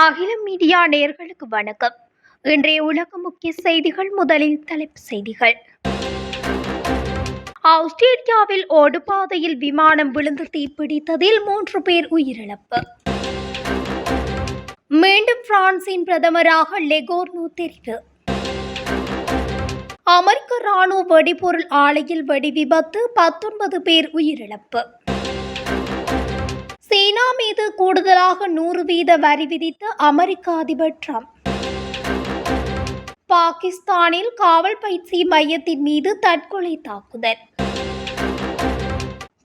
அகிலம் மீடியா நேர்களுக்கு வணக்கம். இன்றைய உலக முக்கிய செய்திகள் முதலில் தலைப்பு செய்திகள். ஆஸ்திரேலியாவில் ஓடுபாதையில் விமானம் விழுந்து தீப்பிடித்ததில் மூன்று பேர் உயிரிழப்பு. மீண்டும் பிரான்சின் பிரதமராக லெகோர்னு தெரிவு. அமெரிக்க ராணுவ வெடிபொருள் ஆலையில் வெடி விபத்து பத்தொன்பது பேர் உயிரிழப்பு. சீனா மீது கூடுதலாக நூறு வீத வரி விதித்த அமெரிக்க அதிபர் ட்ரம்ப். பாகிஸ்தானில் காவல் பயிற்சி மையத்தின் மீது தற்கொலை தாக்குதல்.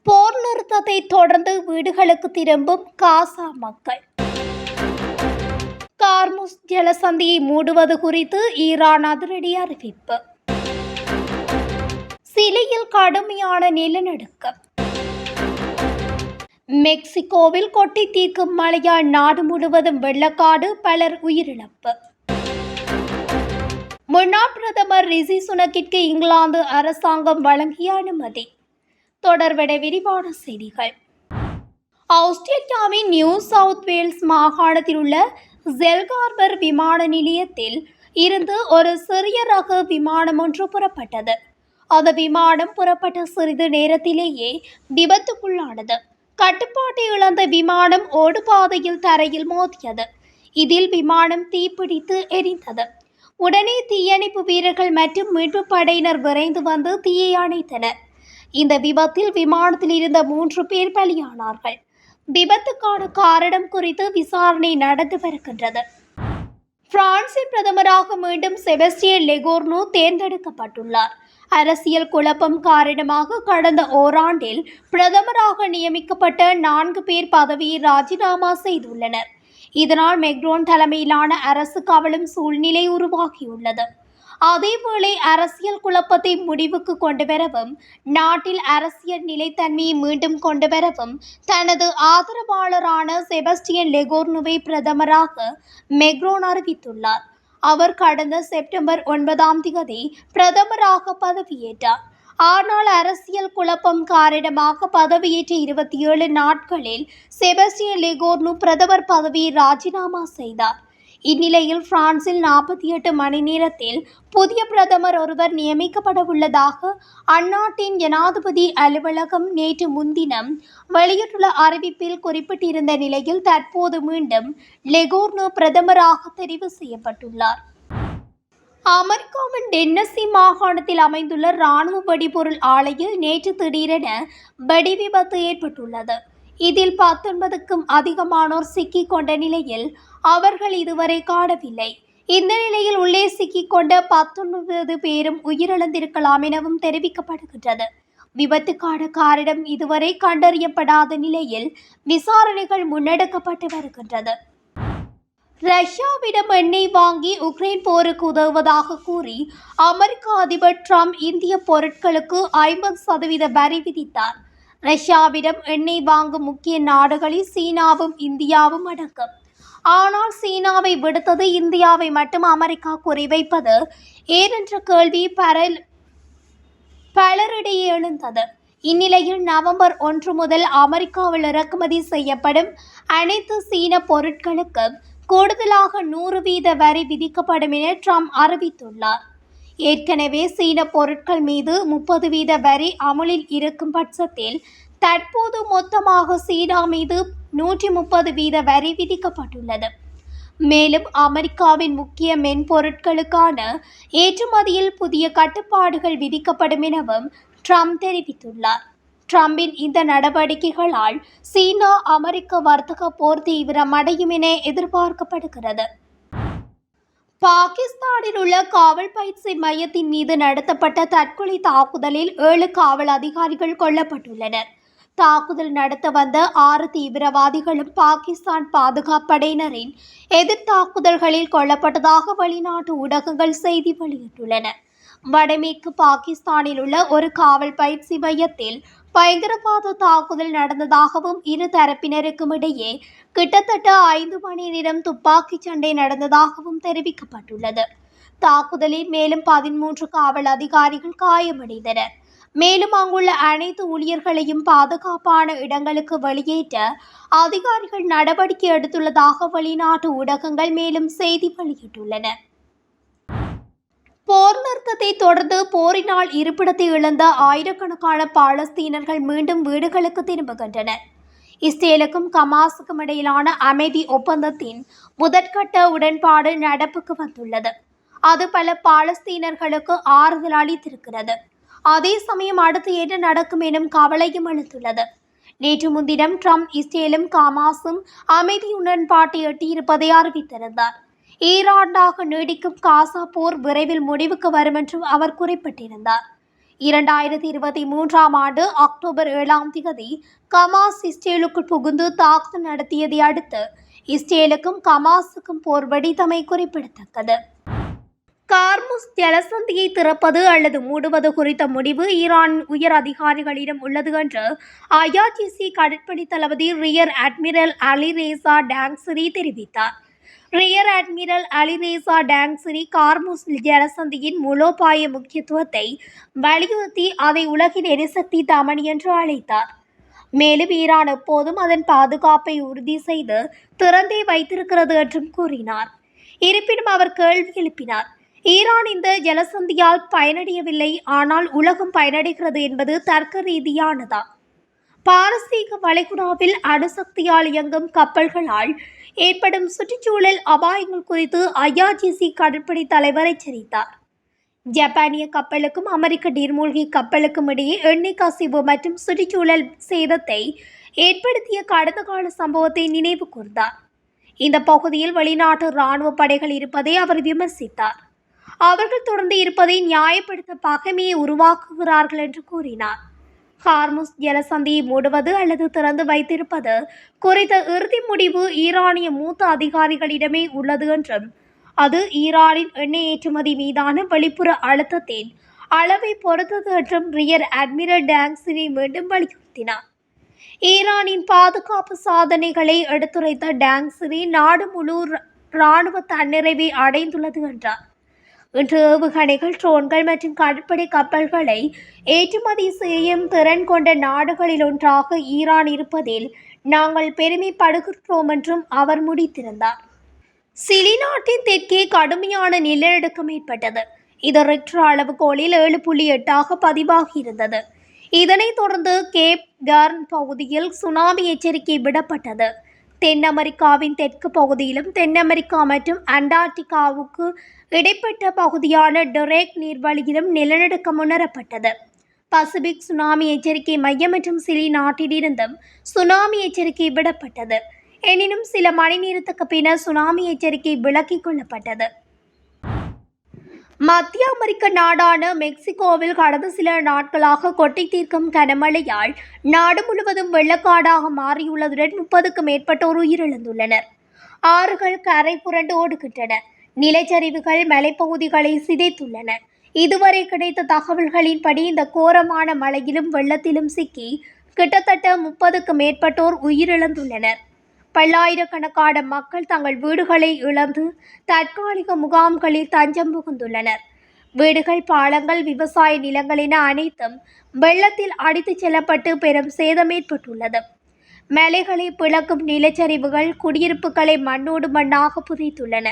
போர் நிறுத்தத்தை தொடர்ந்து வீடுகளுக்கு திரும்பும் காசா மக்கள். கார்முஸ் ஜலசந்தியை மூடுவது குறித்து ஈரான் அதிரடி அறிவிப்பு. சிலியில் கடுமையான நிலநடுக்கம். மெக்சிகோவில் கொட்டி தீர்க்கும் மழையால் நாடு முழுவதும் வெள்ளக்காடு பலர் உயிரிழப்பு. முன்னாள் பிரதமர் ரிஷி சுனக்கிற்கு இங்கிலாந்து அரசாங்கம் வழங்கிய அனுமதி. தொடர்பட விரிவான செய்திகள். ஆஸ்திரேலியாவின் நியூ சவுத் வேல்ஸ் மாகாணத்தில் உள்ள ஜெல்கார்பர் விமான நிலையத்தில் இருந்து ஒரு சிறிய ரக விமானம் ஒன்று புறப்பட்டது. அந்த விமானம் புறப்பட்ட சிறிது நேரத்திலேயே விபத்துக்குள்ளானது. கட்டுப்பாட்டை இழந்த விமானம் ஓடுபாதையில் தரையில் மோதியது. இதில் விமானம் தீப்பிடித்து எரிந்தது. உடனே தீயணைப்பு வீரர்கள் மற்றும் மீட்பு படையினர் விரைந்து வந்து தீயை அணைத்தனர். இந்த விபத்தில் விமானத்தில் இருந்த மூன்று பேர் பலியானார்கள். விபத்துக்கான காரணம் குறித்து விசாரணை நடந்து வருகின்றது. பிரான்சின் பிரதமராக மீண்டும் செபஸ்டியன் லெகோர்னோ தேர்ந்தெடுக்கப்பட்டுள்ளார். அரசியல் குழப்பம் காரணமாக கடந்த ஓராண்டில் பிரதமராக நியமிக்கப்பட்ட நான்கு பேர் பதவியை ராஜினாமா செய்துள்ளனர். இதனால் மெக்ரோன் தலைமையிலான அரசு கவலும் சூழ்நிலை உருவாகியுள்ளது. அதேவேளை அரசியல் குழப்பத்தை முடிவுக்கு கொண்டு வரவும் நாட்டில் அரசியல் நிலைத்தன்மையை மீண்டும் கொண்டு வரவும் தனது ஆதரவாளரான செபஸ்டியன் லெகோர்னுவை பிரதமராக மெக்ரோன் அறிவித்துள்ளார். அவர் கடந்த செப்டம்பர் ஒன்பதாம் தேதி பிரதமராக பதவியேற்றார். ஆனால் அரசியல் குழப்பம் காரணமாக பதவியேற்ற இருபத்தி ஏழு நாட்களில் செபஸ்டியன் லெகோர்னு பிரதமர் பதவியை ராஜினாமா செய்தார். இந்நிலையில் பிரான்சில் நாற்பத்தி எட்டு மணி நேரத்தில் புதிய பிரதமர் ஒருவர் நியமிக்கப்பட உள்ளதாக அந்நாட்டின் ஜனாதிபதி அலுவலகம் நேற்று முன்தினம் வெளியிட்டுள்ள அறிவிப்பில் குறிப்பிட்டிருந்த நிலையில் தற்போது மீண்டும் லெகோர்னோ பிரதமராக தெரிவு செய்யப்பட்டுள்ளார். அமெரிக்காவின் டென்னசி மாகாணத்தில் அமைந்துள்ள இராணுவ வெடிபொருள் ஆலையில் நேற்று திடீரென வெடி விபத்து ஏற்பட்டுள்ளது. இதில் பத்தொன்பதுக்கும் அதிகமானோர் சிக்கிக் கொண்ட நிலையில் அவர்கள் இதுவரை காணவில்லை. இந்த நிலையில் உள்ளே சிக்கிக் கொண்ட பத்தொன்பது பேரும் உயிரிழந்திருக்கலாம் எனவும் தெரிவிக்கப்படுகின்றது. விபத்துக்கான காரணம் இதுவரை கண்டறியப்படாத நிலையில் விசாரணைகள் முன்னெடுக்கப்பட்டு வருகின்றது. ரஷ்யாவிடம் எண்ணெய் வாங்கி உக்ரைன் போருக்கு உதவுவதாக கூறி அமெரிக்க அதிபர் ட்ரம்ப் இந்திய பொருட்களுக்கு ஐம்பது சதவீத வரி விதித்தார். ரஷ்யாவிடம் எண்ணெய் வாங்கும் முக்கிய நாடுகளில் சீனாவும் இந்தியாவும் அடங்கும். ஆனால் சீனாவை விடுத்தது இந்தியாவை மட்டும் அமெரிக்கா குறிவைப்பது ஏனென்ற கேள்வி பரல் பலரிடையே எழுந்தது. இந்நிலையில் நவம்பர் ஒன்று முதல் அமெரிக்காவில் இறக்குமதி செய்யப்படும் அனைத்து சீன பொருட்களுக்கு கூடுதலாக நூறு வீத வரி விதிக்கப்படும் என ட்ரம்ப் அறிவித்துள்ளார். ஏற்கனவே சீன பொருட்கள் மீது முப்பது வீத வரி அமலில் இருக்கும் பட்சத்தில் தற்போது மொத்தமாக சீனா மீது நூற்றி முப்பது வீத வரி விதிக்கப்பட்டுள்ளது. மேலும் அமெரிக்காவின் முக்கிய மென்பொருட்களுக்கான ஏற்றுமதியில் புதிய கட்டுப்பாடுகள் விதிக்கப்படும் எனவும் ட்ரம்ப் தெரிவித்துள்ளார். ட்ரம்பின் இந்த நடவடிக்கைகளால் சீனா அமெரிக்க வர்த்தக போர் தீவிரமடையும் என எதிர்பார்க்கப்படுகிறது. பாகிஸ்தானில் உள்ள காவல் பயிற்சி மையத்தின் மீது நடத்தப்பட்ட தற்கொலை தாக்குதலில் ஏழு காவல் அதிகாரிகள் கொல்லப்பட்டுள்ளனர். தாக்குதல் நடத்த வந்த ஆறு தீவிரவாதிகளும் பாகிஸ்தான் பாதுகாப்படையினரின் எதிர் தாக்குதல்களில் கொல்லப்பட்டதாக வெளிநாட்டு ஊடகங்கள் செய்தி வெளியிட்டுள்ளன. வடமேற்கு பாகிஸ்தானில் உள்ள ஒரு காவல் பயிற்சி மையத்தில் பயங்கரவாத தாக்குதல் நடந்ததாகவும் இரு தரப்பினருக்கும் இடையே கிட்டத்தட்ட ஐந்து மணி நேரம் துப்பாக்கிச் சண்டை நடந்ததாகவும் தெரிவிக்கப்பட்டுள்ளது. தாக்குதலில் மேலும் பதிமூன்று காவல் அதிகாரிகள் காயமடைந்தனர். மேலும் அங்குள்ள அனைத்து ஊழியர்களையும் பாதுகாப்பான இடங்களுக்கு வெளியேற்ற அதிகாரிகள் நடவடிக்கை எடுத்துள்ளதாக வெளிநாட்டு ஊடகங்கள் மேலும் செய்தி வெளியிட்டுள்ளன. போர் நிறுத்தத்தை தொடர்ந்து போரினால் இருப்பிடத்தை இழந்த ஆயிரக்கணக்கான பாலஸ்தீனர்கள் மீண்டும் வீடுகளுக்கு திரும்புகின்றனர். இஸ்ரேலுக்கும் கமாஸுக்கும் இடையிலான அமைதி ஒப்பந்தத்தின் முதற்கட்ட உடன்பாடு நடப்புக்கு வந்துள்ளது. அது பல பாலஸ்தீனர்களுக்கு ஆறுதல் அளித்திருக்கிறது. அதே சமயம் அடுத்து என்ன நடக்கும் எனும் கவலையும் அளித்துள்ளது நேற்று முன்தினம் ட்ரம்ப் இஸ்ரேலும் கமாஸும் அமைதி உடன்பாட்டை எட்டியிருப்பதை அறிவித்திருந்தார். ஈராண்டாக நீடிக்கும் காசா போர் விரைவில் முடிவுக்கு வரும் என்றும் அவர் குறிப்பிட்டிருந்தார். இரண்டாயிரத்தி இருபத்தி மூன்றாம் ஆண்டு அக்டோபர் ஏழாம் திகதி கமாஸ் இஸ்ரேலுக்குள் புகுந்து தாக்குதல் நடத்தியதை அடுத்து இஸ்ரேலுக்கும் கமாஸுக்கும் போர் வெடித்தமை குறிப்பிடத்தக்கது. கார்முஸ் ஜலசந்தியை திறப்பது அல்லது மூடுவது குறித்த முடிவு ஈரான் உயர் அதிகாரிகளிடம் உள்ளது என்று ஐஆர்டிசி கடற்படை தளபதி ரியர் அட்மிரல் அலி ரேசா டாங்ஸரி தெரிவித்தார். ரியர் அட்மிரல் அலிரேசா டாங்ஸரி கார்மூஸ் ஜலசந்தியின் மூலோபாய முக்கியத்துவத்தை வலியுறுத்தி அதை உலகின் எரிசக்தி தமனி என்று அழைத்தார். மேலும் ஈரான் எப்போதும் அதன் பாதுகாப்பை உறுதி செய்து திறந்தே வைத்திருக்கிறது என்றும் கூறினார். இருப்பினும் அவர் கேள்வி எழுப்பினார் ஈரான் இந்த ஜலசந்தியால் பயனடையவில்லை ஆனால் உலகம் பயனடைகிறது என்பது தர்க்க ரீதியானதா பாரசீக வளைகுடாவில் அணுசக்தியால் இயங்கும் கப்பல்களால் ஏற்படும் சுற்றுச்சூழல் அபாயங்கள் குறித்து ஐஆர்ஜிசி கடற்படை தலைவர் எச்சரித்தார். ஜப்பானிய கப்பலுக்கும் அமெரிக்க நீர்மூழ்கி கப்பலுக்கும் இடையே எண்ணெய் கசிவு மற்றும் சுற்றுச்சூழல் சேதத்தை ஏற்படுத்திய கடந்த கால சம்பவத்தை நினைவு கூர்ந்தார். இந்த பகுதியில் வெளிநாட்டு இராணுவ படைகள் இருப்பதை அவர் விமர்சித்தார். அவர்கள் தொடர்ந்து இருப்பதை நியாயப்படுத்த பகைமையை உருவாக்குகிறார்கள் என்று கூறினார். ஹார்முஸ் ஜலசந்தியை மூடுவது அல்லது திறந்து வைத்திருப்பது குறித்த இறுதி முடிவு ஈரானிய மூத்த அதிகாரிகளிடமே உள்ளது என்றும் அது ஈரானின் எண்ணெய் ஏற்றுமதி மீதான வெளிப்புற அழுத்தத்தின் அளவை பொறுத்தது என்றும் ரியர் அட்மிரல் டேங்ஸினை மீண்டும் வலியுறுத்தினார். ஈரானின் பாதுகாப்பு சாதனைகளை எடுத்துரைத்த டாங்ஸிரி நாடு முழு இராணுவ தன்னிறைவை அடைந்துள்ளது என்றார். இன்று ஏவுகணைகள் ட்ரோன்கள் மற்றும் கடற்படை கப்பல்களை ஏற்றுமதி செய்யும் திறன் கொண்ட நாடுகளில் ஒன்றாக ஈரான் இருப்பதில் நாங்கள் பெருமைப்படுகின்றோம் என்றும் அவர் முடித்திருந்தார். சிலி நாட்டின் தெற்கே கடுமையான நிலநடுக்கம் ஏற்பட்டது. இது ரெக்டர் அளவுகோலில் ஏழு புள்ளி எட்டாக பதிவாகியிருந்தது இதனைத் தொடர்ந்து கேப் கார்ன் பகுதியில் சுனாமி எச்சரிக்கை விடப்பட்டது. தென் அமெரிக்காவின் தெற்கு பகுதியிலும் தென் அமெரிக்கா மற்றும் அண்டார்டிகாவுக்கு இடைப்பட்ட பகுதியான டொரேக் நீர்வழியிலும் நிலநடுக்கம் உணரப்பட்டது. பசிபிக் சுனாமி எச்சரிக்கை மையம் மற்றும் சிலி நாட்டிலிருந்தும் சுனாமி எச்சரிக்கை விடப்பட்டது. எனினும் சில மணி நேரத்துக்கு பின்னர் சுனாமி எச்சரிக்கை விலக்கிக் கொள்ளப்பட்டது. மத்திய அமெரிக்க நாடான மெக்சிகோவில் கடந்த சில நாட்களாக கொட்டி தீர்க்கும் கனமழையால் நாடு முழுவதும் வெள்ளக்காடாக மாறியுள்ளதுடன் முப்பதுக்கும் மேற்பட்டோர் உயிரிழந்துள்ளனர். ஆறுகள் கரை புரண்டு ஓடுகின்றன. நிலச்சரிவுகள் மலைப்பகுதிகளை சிதைத்துள்ளன. இதுவரை கிடைத்த தகவல்களின்படி இந்த கோரமான மழையிலும் வெள்ளத்திலும் சிக்கி கிட்டத்தட்ட முப்பதுக்கு மேற்பட்டோர் உயிரிழந்துள்ளனர். பல்லாயிரக்கணக்கான மக்கள் தங்கள் வீடுகளை இழந்து தற்காலிக முகாம்களில் தஞ்சம் புகுந்துள்ளனர். வீடுகள் பாலங்கள் விவசாய நிலங்கள் என அனைத்தும் வெள்ளத்தில் அடித்துச் செல்லப்பட்டு பெரும் சேதம் ஏற்பட்டுள்ளது மலைகளை பிளக்கும் நிலச்சரிவுகள் குடியிருப்புகளை மண்ணோடு மண்ணாக புதைத்துள்ளன.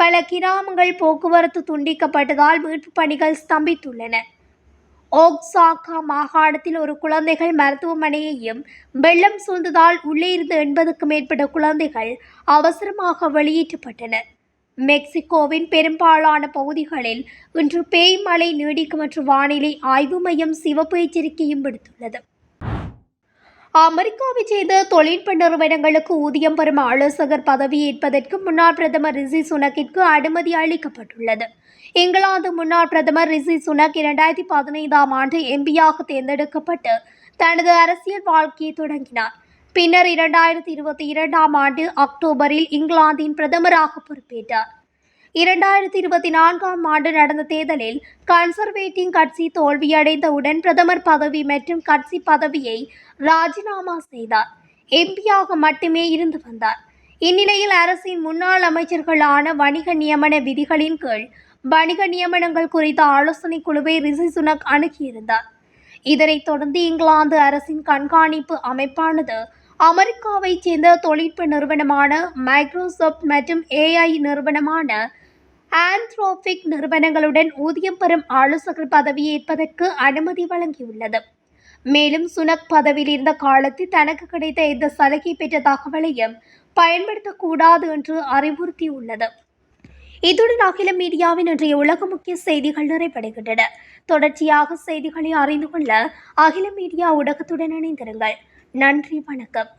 பல கிராமங்கள் போக்குவரத்து துண்டிக்கப்பட்டதால் மீட்புப் பணிகள் ஸ்தம்பித்துள்ளன. ஓக்சாகா மாகாணத்தில் ஒரு குழந்தைகள் மருத்துவமனையையும் வெள்ளம் சூழ்ந்ததால் உள்ளே இருந்த எண்பதுக்கும் மேற்பட்ட குழந்தைகள் அவசரமாக வெளியேற்றப்பட்டனர் மெக்சிகோவின் பெரும்பாலான பகுதிகளில் இன்று பேய் மழை நீடிக்கும் மற்றும் வானிலை ஆய்வு மையம் சிவப்பு எச்சரிக்கையும் விடுத்துள்ளது. அமெரிக்காவைச் சேர்ந்த தொழில்நுட்ப நிறுவனங்களுக்கு ஊதியம் பெறும் ஆலோசகர் பதவியேற்பதற்கு முன்னாள் பிரதமர் ரிஷி சுனக்கிற்கு அனுமதி அளிக்கப்பட்டுள்ளது. இங்கிலாந்து முன்னாள் பிரதமர் ரிஷி சுனக் இரண்டாயிரத்தி பதினைந்தாம் ஆண்டு எம்பியாக தேர்ந்தெடுக்கப்பட்டு தனது அரசியல் வாழ்க்கையை தொடங்கினார். பின்னர் இரண்டாயிரத்தி இருபத்தி இரண்டாம் ஆண்டு அக்டோபரில் இங்கிலாந்தின் பிரதமராக பொறுப்பேற்றார். இரண்டாயிரத்தி இருபத்தி நான்காம் ஆண்டு நடந்த தேர்தலில் கன்சர்வேட்டிவ் கட்சி தோல்வியடைந்தவுடன் பிரதமர் பதவி மற்றும் கட்சி பதவியை ராஜினாமா செய்தார். எம்பியாக மட்டுமே இருந்து வந்தார். இந்நிலையில் அரசின் முன்னாள் அமைச்சர்களான வணிக நியமன விதிகளின் கீழ் வணிக நியமனங்கள் குறித்த ஆலோசனை குழுவை ரிஷி சுனக் அணுகியிருந்தார். இதனைத் தொடர்ந்து இங்கிலாந்து அரசின் கண்காணிப்பு அமைப்பானது அமெரிக்காவைச் சேர்ந்த தொழில்நுட்ப நிறுவனமான மைக்ரோசாஃப்ட் மற்றும் ஏஐ நிறுவனமான ஆந்த்ரோபிக் நிறுவனங்களுடன் ஊதியம் பெறும் ஆலோசகர் பதவியேற்பதற்கு அனுமதி வழங்கியுள்ளது. மேலும் சுனக் பதவியில் இருந்த காலத்தில் தனக்கு கிடைத்த இந்த சலுகை பெற்ற தகவலையும் பயன்படுத்தக்கூடாது என்று அறிவுறுத்தியுள்ளது. இத்துடன் அகில மீடியாவின் இன்றைய உலக முக்கிய செய்திகள் நிறைவடைகின்றன. தொடர்ச்சியாக செய்திகளை அறிந்து கொள்ள அகில மீடியா ஊடகத்துடன் இணைந்திருங்கள். நன்றி வணக்கம்.